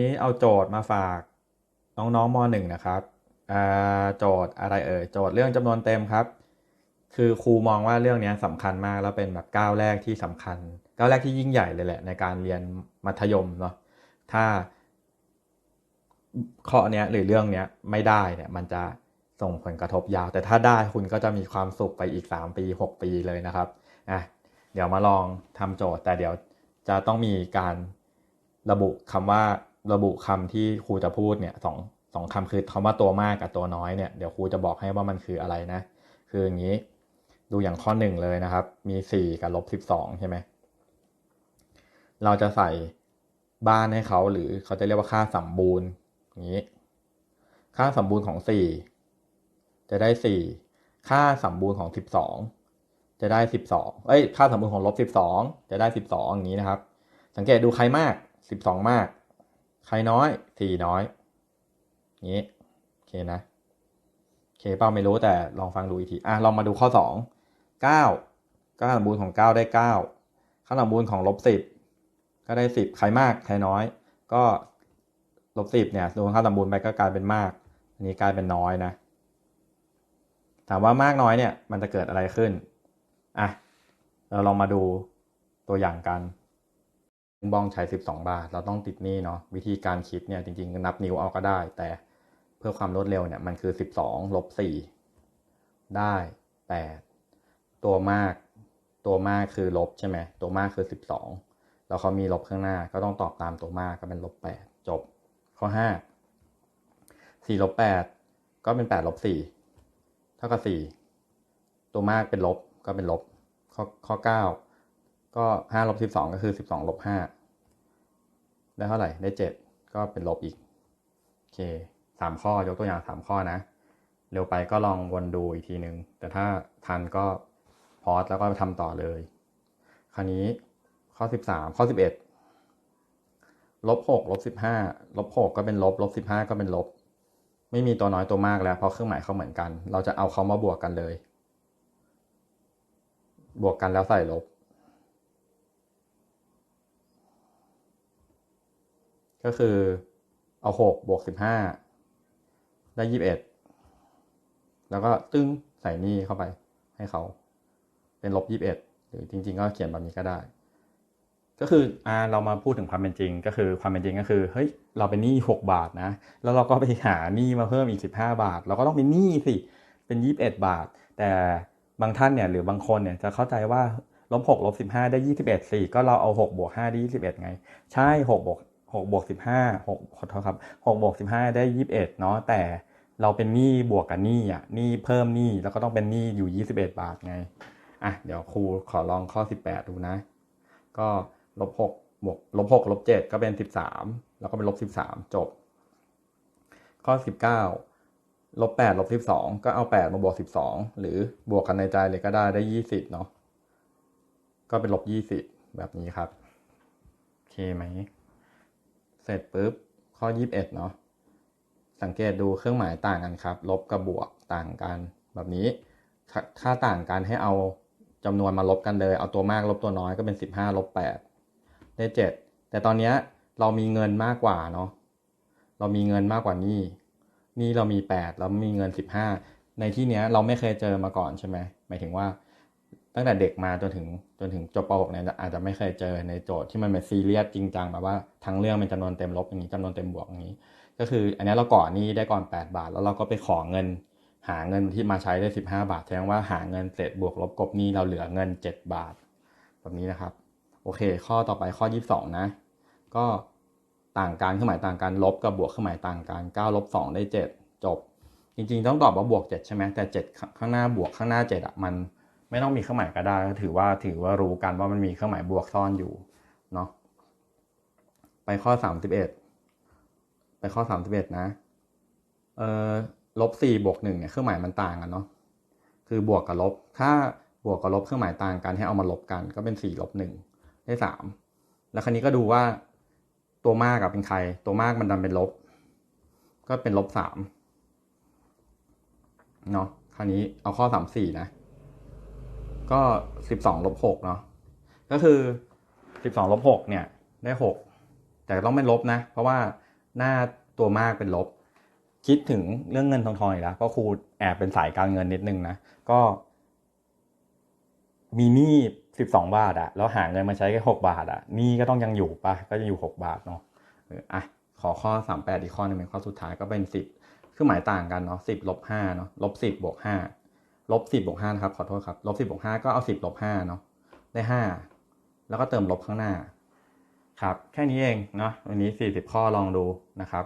นี้เอาโจทย์มาฝากน้องๆมหนึ่งนะครับอ่าโจทย์อะไรเอ่ยโจทย์เรื่องจำนวนเต็มครับ คือครูมองว่าเรื่องนี้สำคัญมากแล้วเป็นแบบก้าวแรกที่สำคัญก้าวแรกที่ยิ่งใหญ่เลยแหละในการเรียนมัธยมเนาะถ้าข้อเนี้ยหรือเรื่องเนี้ยไม่ได้เนี่ยมันจะส่งผลกระทบยาว แต่ถ้าได้คุณก็จะมีความสุขไปอีก 3 ปี 6 ปีเลยนะครับอะเดี๋ยวมาลองทำโจทย์ แต่เดี๋ยวจะต้องมีการระบุคำว่า ระบุคำที่ครูจะพูดเนี่ยสองสองคำคือคำว่าตัวมากกับตัวน้อยเนี่ยเดี๋ยวครูจะบอกให้ว่ามันคืออะไรนะ คืออย่างนี้ดูอย่างข้อหนึ่งเลยนะครับ มีสี่กับลบสิบสองใช่ไหมเราจะใส่บ้านให้เขาหรือเขาจะเรียกว่าค่าสมบูรณ์อย่างนี้ ค่าสมบูรณ์ของสี่จะได้สี่ค่าสมบูรณ์ของสิบสองจะได้สิบสองเอ้ย ค่าสมบูรณ์ของลบสิบสองจะได้สิบสองอย่างนี้นะครับ สังเกตดูใครมากสิบสองมาก ใครน้อยสี่น้อยนี้โอเคนะโอเคเปล่าไม่รู้แต่ลองฟังดูอีกทีอะลองมาดูข้อสองเก้าค่าสมบูรณ์ของเก้าได้เก้าค่าสมบูรณ์ของลบสิบก็ได้สิบใครมากใครน้อย ก็ลบสิบเนี่ยรวมค่าสมบูรณ์ไปก็กลายเป็นมากอันนี้กลายเป็นน้อยนะถามว่ามากน้อยเนี่ยมันจะเกิดอะไรขึ้นอะเราลองมาดูตัวอย่างกัน บ้องใช้สิบสองบาท เราต้องติดหนี้เนาะวิธีการคิดเนี่ยจริงๆ นับนิ้วเอาก็ได้ แต่เพื่อความรวดเร็วเนี่ยมันคือสิบสองลบสี่ได้แปดตัวมากตัวมากคือลบใช่ไหมตัวมากคือสิบสองแล้วเขามีลบข้างหน้าก็ต้องตอบตามตัวมากก็เป็นลบแปดจบ ข้อห้าสี่ลบแปดก็เป็นแปดลบสี่เท่ากับสี่ตัวมากเป็นลบก็เป็นลบข้อข้อเก็ห้าลบสิบสองก็คือสิบสองลบห้าได้เท่าไหร่ได้เจ็ดก็เป็นลบอีกโอเคสามข้อยกตัวอย่างสามข้อนะ เร็วไปก็ลองวนดูอีกทีหนึ่งแต่ถ้าทันก็พอสแล้วก็ทำต่อเลย คราวนี้ข้อสิบสามข้อสิบเอ็ดลบหกลบสิบห้าลบหกก็เป็นลบลบสิบห้าก็เป็นลบ ไม่มีตัวน้อยตัวมากแล้ว เพราะเครื่องหมายเขาเหมือนกัน เราจะเอาเขามาบวกกันเลย บวกกันแล้วใส่ลบ ก็คือเอาหกบวกสิบห้าได้ยี่สิบเอ็ดแล้วก็ตึ้งใส่นี่เข้าไปให้เขา เป็นลบยี่สิบเอ็ดหรือจริง ๆ ก็เขียนแบบนี้ก็ได้ ก็คืออ่าเรามาพูดถึงความเป็นจริง ก็คือความเป็นจริงก็คือเฮ้ยเราเป็นหนี้หกบาทนะ แล้วเราก็ไปหาหนี้มาเพิ่มอีกสิบห้าบาท เราก็ต้องเป็นหนี้สิเป็นยี่สิบเอ็ดบาท แต่บางท่านเนี่ยหรือบางคนเนี่ยจะเข้าใจว่าลบหกลบสิบห้าได้ยี่สิบเอ็ดสี่ก็เราเอาหกบวกห้าได้ยี่สิบเอ็ดไง ใช่หกบวก หกบวกสิบห้าหกขอโทษครับหกบวกสิบห้าได้ยี่สิบเอ็ดเนาะแต่เราเป็นหนี้บวกกับหนี้อะหนี้เพิ่มหนี้แล้วก็ต้องเป็นหนี้อยู่ยี่สิบเอ็ดบาทไงอะเดี๋ยวครูขอลองข้อสิบแปดดูนะ ก็ลบหกบวกลบหกลบเจ็ดก็เป็นสิบสามแล้วก็เป็นลบสิบสามจบ ข้อสิบเก้าลบแปดลบสิบสองก็เอาแปดมาบวกสิบสองหรือบวกกันในใจเลยก็ได้ได้ยี่สิบเนาะก็เป็นลบยี่สิบแบบนี้ครับ โอเคไหม เสร็จปุ๊บข้อยี่สิบเอ็ดเนาะสังเกตดูเครื่องหมายต่างกันครับ ลบกับบวกต่างกันแบบนี้ ถ้าถ้าต่างกันให้เอาจำนวนมาลบกันเลย เอาตัวมากลบตัวน้อยก็เป็นสิบห้าลบแปดได้เจ็ดแต่ตอนนี้เรามีเงินมากกว่าเนาะเรามีเงินมากกว่านี่นี่เรามีแปดแล้วมีเงินสิบห้าในที่เนี้ยเราไม่เคยเจอมาก่อนใช่ไหมหมายถึงว่า ตั้งแต่เด็กมาจนถึงจนถึงจบป .6 เนี่ยอาจจะไม่เคยเจอในโจทย์ที่มันเป็นซีเรียสจริงจังแบบว่าทั้งเรื่องเป็นจำนวนเต็มลบอย่างนี้จำนวนเต็มบวกอย่างนี้ ก็คืออันนี้เราก่อนนี้ได้ก่อน 8 บาท แล้วเราก็ไปขอเงิน หาเงินที่มาใช้ได้ 15 บาทแสดงว่าหาเงินเสร็จบวกลบกบหนี้เราเหลือเงิน 7 บาท แบบนี้นะครับ โอเค ข้อต่อไปข้อ 22 นะ ก็ต่างกันเครื่องหมายต่างกันลบกับบวกเครื่องหมายต่างกัน9ลบ2ได้ 7 จบ จริง ๆ ต้องตอบว่าบวก 7 ใช่ไหมแต่ 7 ข้างหน้าบวกข้างหน้า7อะมัน ไม่ต้องมีเครื่องหมายก็ได้ก็ถือว่าถือว่ารู้กันว่ามันมีเครื่องหมายบวกซ่อนอยู่เนาะไปข้อสามสิบเอ็ดไปข้อสามสิบเอ็ดนะเอ่อลบสี่บวกหนึ่งเนี่ยเครื่องหมายมันต่างกันเนาะคือบวกกับลบ ถ้าบวกกับลบเครื่องหมายต่างกันให้เอามาลบกันก็เป็นสี่ลบหนึ่งได้สามแล้วคราวนี้ก็ดูว่าตัวมากกับเป็นใคร ตัวมากมันดันเป็นลบ ก็เป็นลบสามเนาะคราวนี้เอาข้อสามสี่นะ ก็สิบสองลบหกเนาะก็คือสิบสองลบหกเนี่ยได้หกแต่ต้องไม่ลบนะ เพราะว่าหน้าตัวมากเป็นลบ คิดถึงเรื่องเงินทองทองอีกแล้วก็ครูแอบเป็นสายการเงินนิดนึงนะก็ มีหนี้สิบสองบาทอะแล้วหาเงินมาใช้แค่หกบาทอะหนี้ก็ต้องยังอยู่ปะก็จะอยู่หกบาทเนาะอะขอข้อสามแปดอีกข้อนึงเป็นข้อสุดท้ายก็เป็นสิบคือหมายต่างกันเนาะสิบลบห้าเนาะลบสิบบวกห้า ลบสิบบวกห้านะครับขอโทษครับลบสิบบวกห้าก็เอาสิบลบห้าเนาะได้ห้าแล้วก็เติมลบข้างหน้า ครับ แค่นี้เองเนาะวันนี้สี่สิบข้อลองดูนะครับ